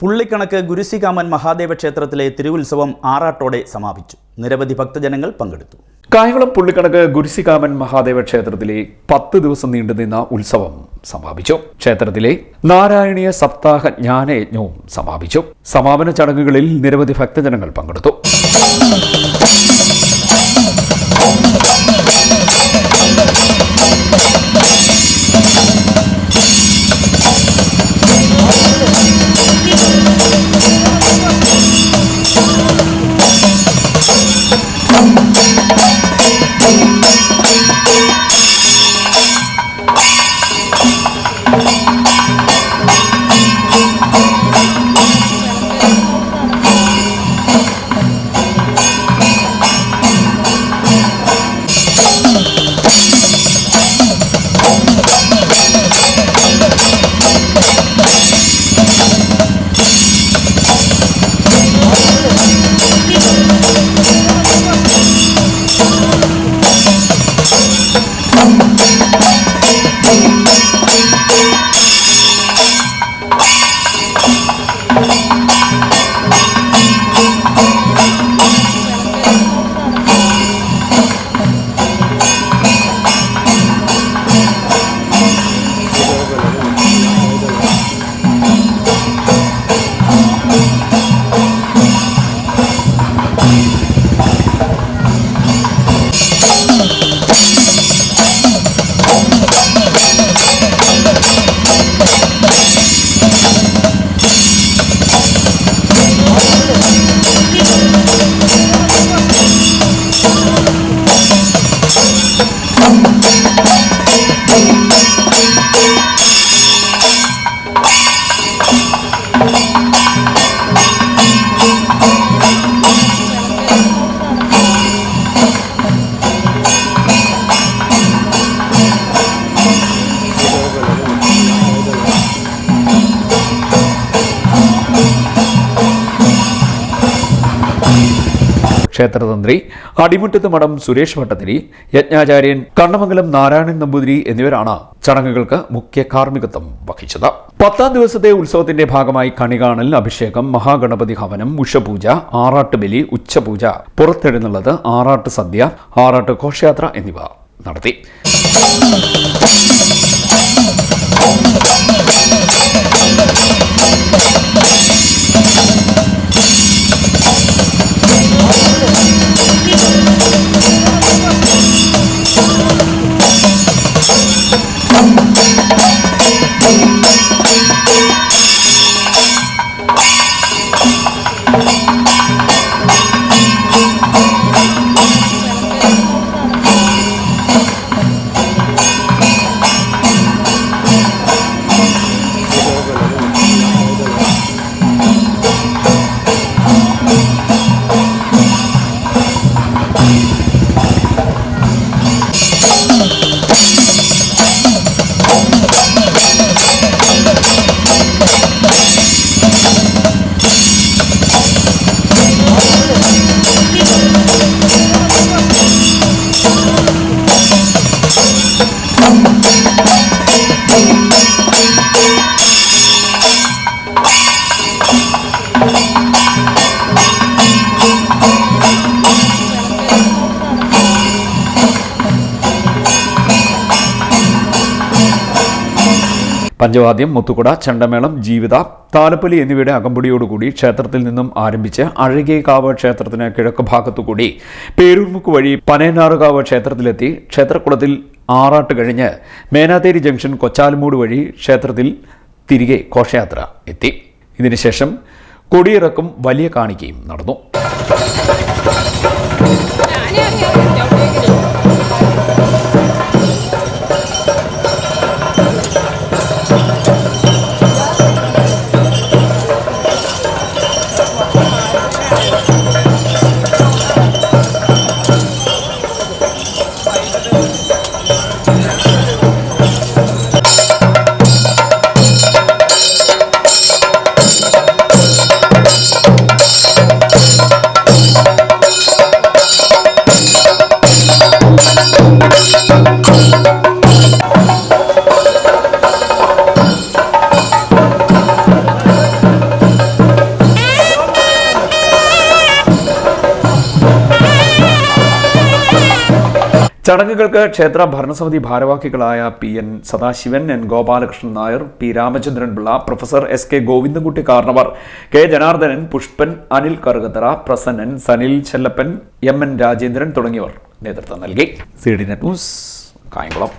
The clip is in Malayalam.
പുള്ളിക്കണക്ക് ഗുരുസികാമൻ മഹാദേവ ക്ഷേത്രത്തിലെ തിരുവുത്സവം ആറാട്ടോടെ സമാപിച്ചു. നിരവധി ഭക്തജനങ്ങൾ പങ്കെടുത്തു. കായംകുളം പുള്ളിക്കണക്ക് ഗുരുസികാമൻ മഹാദേവ ക്ഷേത്രത്തിലെ പത്ത് ദിവസം നീണ്ടുനിന്ന ഉത്സവം സമാപിച്ചു. ക്ഷേത്രത്തിലെ നാരായണീയ സപ്താഹ ജ്ഞാനയജ്ഞവും സമാപിച്ചു. സമാപന ചടങ്ങുകളിൽ നിരവധി ഭക്തജനങ്ങൾ പങ്കെടുത്തു. ക്ഷേത്രതന്ത്രി അടിമുറ്റത്ത് മഠം സുരേഷ് ഭട്ടതിരി യജ്ഞാചാര്യൻ കണ്ണമംഗലം നാരായണൻ നമ്പൂതിരി എന്നിവരാണ് ചടങ്ങുകൾക്ക് മുഖ്യ കാർമ്മികത്വം വഹിച്ചത്. പത്താം ദിവസത്തെ ഉത്സവത്തിന്റെ ഭാഗമായി കണികാണൽ അഭിഷേകം മഹാഗണപതി ഹവനം ഉഷപൂജ ആറാട്ടുബലി ഉച്ചപൂജ പുറത്തെഴുന്നള്ളത് ആറാട്ട് സദ്യ ആറാട്ട് ഘോഷയാത്ര എന്നിവ നടത്തി. പഞ്ചവാദ്യം മുത്തുകുട ചണ്ടമേളം ജീവിത താലപ്പൊലി എന്നിവയുടെ അകമ്പടിയോടുകൂടി ക്ഷേത്രത്തിൽ നിന്നും ആരംഭിച്ച് അഴകേക്കാവ് ക്ഷേത്രത്തിന് കിഴക്ക് ഭാഗത്തുകൂടി പേരൂർമുക്ക് വഴി പനയനാറുകാവ് ക്ഷേത്രത്തിലെത്തി ക്ഷേത്രക്കുളത്തിൽ ആറാട്ട് കഴിഞ്ഞ് മേനാതേരി ജംഗ്ഷൻ കൊച്ചാലുമൂട് വഴി ക്ഷേത്രത്തിൽ തിരികെ ഘോഷയാത്ര എത്തി. ഇതിനുശേഷം കൊടിയിറക്കും വലിയ കാണിക്കയും നടന്നു. ചടങ്ങുകൾക്ക് ക്ഷേത്ര ഭരണസമിതി ഭാരവാഹികളായ P N Sadasivan N Gopalakrishnan Nair P Ramachandran Pillai professor S K Govindankutty കാർണവർ K Janardhanan Pushpan Anil Karukathara Prasannan Sanil Chellappan M N Rajendran തുടങ്ങിയവർ നേതൃത്വം നൽകി. C D net news Kayamkulam.